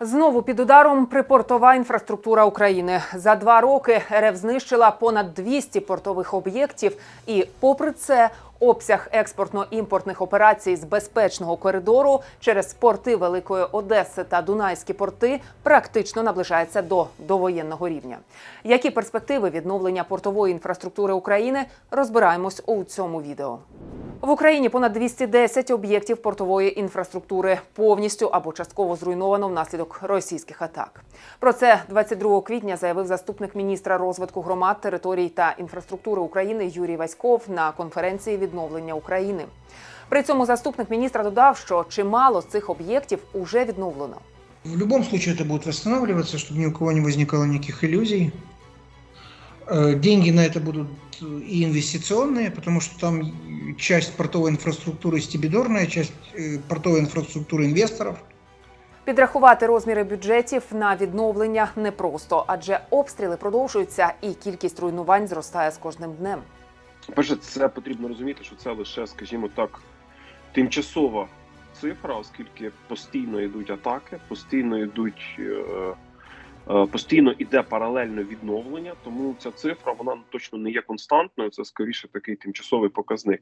Знову під ударом припортова інфраструктура України. За два роки РФ знищила понад 200 портових об'єктів, і, попри це, обсяг експортно-імпортних операцій з безпечного коридору через порти Великої Одеси та Дунайські порти практично наближається до довоєнного рівня. Які перспективи відновлення портової інфраструктури України розбираємось у цьому відео. В Україні понад 210 об'єктів портової інфраструктури повністю або частково зруйновано внаслідок російських атак. Про це 22 квітня заявив заступник міністра розвитку громад, територій та інфраструктури України Юрій Васьков на конференції відновлення України. При цьому заступник міністра додав, що чимало з цих об'єктів уже відновлено. В любом случае это будет восстанавливаться, чтобы ни у кого не возникало никаких иллюзий. Э, Деньги на это будут и инвестиционные, потому что там часть портовой инфраструктуры стебидорная, часть э, портовой инфраструктуры инвесторов. Підрахувати розміри бюджетів на відновлення непросто, адже обстріли продовжуються і кількість руйнувань зростає з кожним днем. Перше, це потрібно розуміти, що це лише, скажімо так, тимчасова цифра, оскільки постійно йдуть атаки, постійно йдуть. е, е, Постійно іде паралельно відновлення, тому ця цифра вона точно не є константною. Це скоріше такий тимчасовий показник.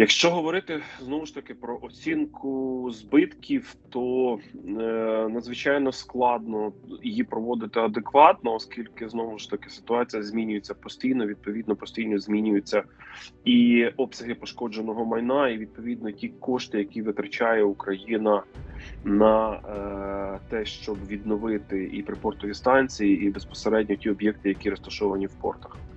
Якщо говорити знову ж таки про оцінку збитків, то е, надзвичайно складно її проводити адекватно, оскільки знову ж таки ситуація змінюється постійно. Відповідно, постійно змінюються і обсяги пошкодженого майна, і відповідно ті кошти, які витрачає Україна на е, те, щоб відновити і припортові станції, і безпосередньо ті об'єкти, які розташовані в портах.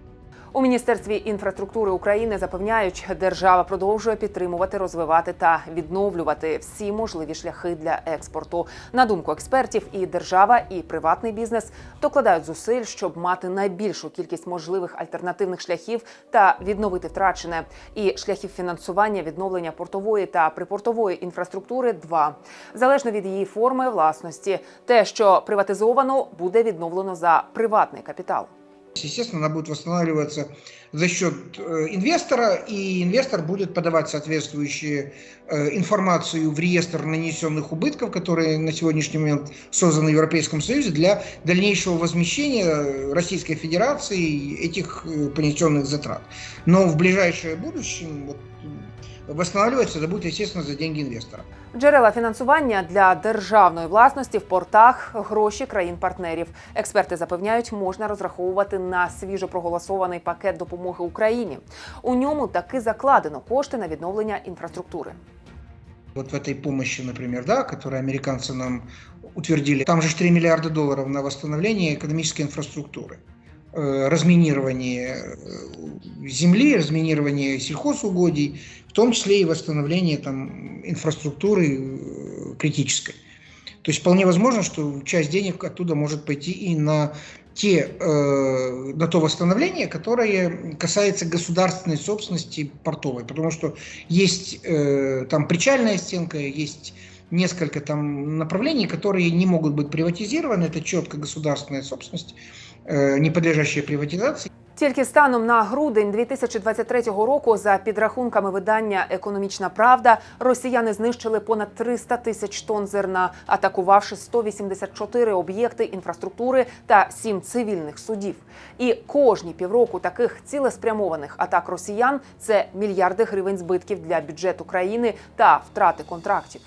У міністерстві інфраструктури України запевняють, держава продовжує підтримувати, розвивати та відновлювати всі можливі шляхи для експорту. На думку експертів, і держава, і приватний бізнес докладають зусиль, щоб мати найбільшу кількість можливих альтернативних шляхів та відновити втрачене. І шляхів фінансування відновлення портової та припортової інфраструктури два залежно від її форми власності. Те, що приватизовано, буде відновлено за приватний капітал. Естественно, она будет восстанавливаться за счет э, инвестора, и инвестор будет подавать соответствующую э, информацию в реестр нанесенных убытков, которые на сегодняшний момент созданы в Европейском Союзе для дальнейшего возмещения Российской Федерации этих э, понесенных затрат. Но в ближайшее будущее вот, восстанавливаться это будет, естественно, за деньги инвестора. Джерела фінансування для державної власності в портах гроші країн-партнерів. Експерти запевняють, можна розраховувати на свіжо проголосований пакет допомоги Україні. У ньому таки закладено кошти на відновлення інфраструктури. Вот в этой помощи, например, да, которую американцы нам утвердили, там же 3 миллиарда долларов на восстановление экономической инфраструктуры. Э, Разминирование э, земли, разминирование сельхозугодий, в том числе и восстановление там, инфраструктуры э, критической. То есть вполне возможно, что часть денег оттуда может пойти и на те, э, на то восстановление, которое касается государственной собственности портовой, потому что есть э, там причальная стенка, есть несколько там направлений, которые не могут быть приватизированы, это четко государственная собственность, э, не подлежащая приватизации. Тільки станом на грудень 2023 року, за підрахунками видання Економічна Правда, росіяни знищили понад 300 тисяч тонн зерна, атакувавши 184 об'єкти інфраструктури та 7 цивільних судів. І кожні півроку таких цілеспрямованих атак росіян це мільярди гривень збитків для бюджету країни та втрати контрактів.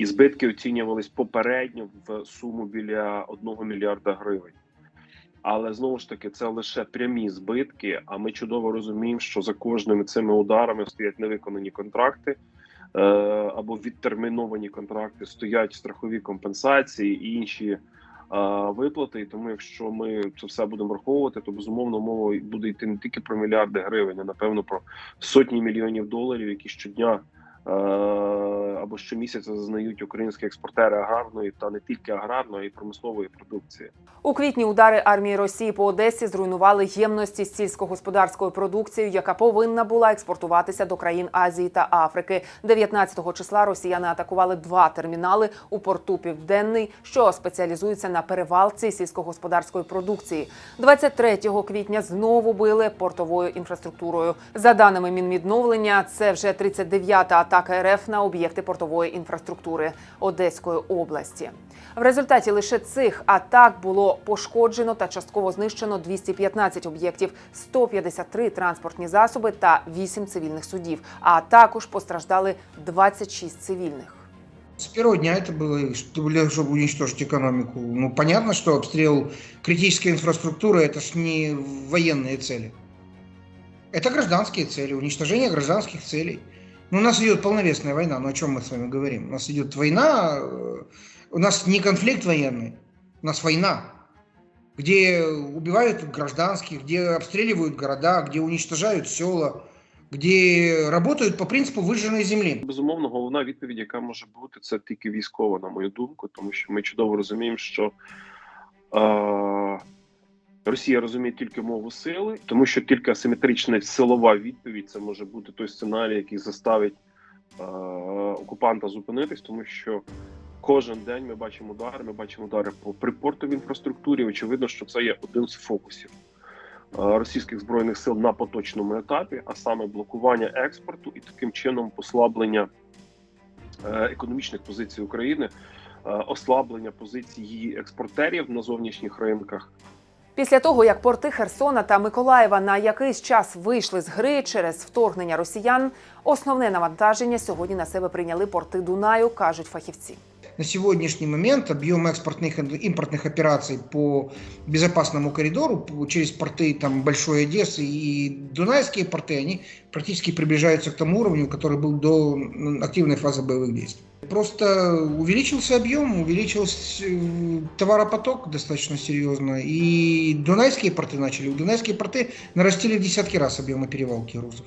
І збитки оцінювались попередньо в суму біля 1 мільярда гривень. Але знову ж таки, це лише прямі збитки. А ми чудово розуміємо, що за кожними цими ударами стоять невиконані контракти е, або відтерміновані контракти, стоять страхові компенсації і інші е, виплати. І тому, якщо ми це все будемо враховувати, то безумовно мова буде йти не тільки про мільярди гривень, а напевно про сотні мільйонів доларів, які щодня. Е, Або щомісяця зазнають українські експортери аграрної та не тільки аграрної, й промислової продукції. У квітні удари армії Росії по Одесі зруйнували ємності з сільськогосподарською продукцією, яка повинна була експортуватися до країн Азії та Африки. 19 числа росіяни атакували два термінали у порту Південний, що спеціалізуються на перевалці сільськогосподарської продукції. 23 квітня знову били портовою інфраструктурою. За даними Мінвідновлення, це вже 39-та атака атаки РФ на об'єкти портової інфраструктури Одеської області. В результаті лише цих атак було пошкоджено та частково знищено 215 об'єктів, 153 транспортні засоби та 8 цивільних судів. А також постраждали 26 цивільних. С первого дня это было, что- для- чтобы уничтожить экономику. Ну, понятно, что обстрел критической инфраструктуры – это ж не военные цели. Это гражданские цели, уничтожение гражданских целей. Ну, у нас идет полновесная война, ну о чем мы с вами говорим? У нас идет война, э, у нас не конфликт военный, у нас война, где убивают гражданских, где обстреливают города, где уничтожают села, где работают по принципу выжженной земли. Безумовно, головна відповідь, яка може бути, це тільки військова, на мою думку, тому що ми чудово розуміємо, що е, Росія розуміє тільки мову сили, тому що тільки асиметрична силова відповідь це може бути той сценарій, який заставить е, окупанта зупинитись, тому що кожен день ми бачимо удари, ми бачимо удари по припортовій інфраструктурі. Очевидно, що це є один з фокусів. е, Російських збройних сил на поточному етапі, а саме блокування експорту і таким чином послаблення е, економічних позицій України, е, ослаблення позицій її експортерів на зовнішніх ринках. Після того, як порти Херсона та Миколаєва на якийсь час вийшли з гри через вторгнення росіян, основне навантаження сьогодні на себе прийняли порти Дунаю, кажуть фахівці. На сегодняшний момент объем экспортных и импортных операций по безопасному коридору через порты там, Большой Одессы и Дунайские порты, они практически приближаются к тому уровню, который был до активной фазы боевых действий. Просто увеличился объем, увеличился э, товаропоток достаточно серьезно, и Дунайские порты начали. Дунайские порты нарастили в десятки раз объемы перевалки грузов.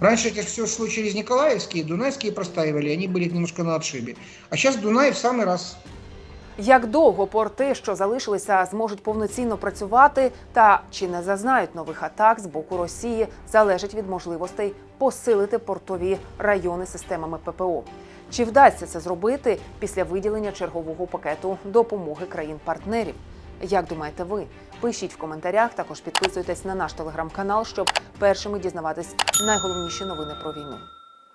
Раньше это все шло через Николаевские, Дунайские простаивали, они были немножко на отшибе. А сейчас Дунай в самый раз. Як довго порти, що залишилися, зможуть повноцінно працювати, та чи не зазнають нових атак з боку Росії, залежить від можливостей посилити портові райони системами ППО. Чи вдасться це зробити після виділення чергового пакету допомоги країн-партнерів? Як думаєте ви? Пишіть в коментарях, також підписуйтесь на наш телеграм-канал, щоб першими дізнаватись найголовніші новини про війну.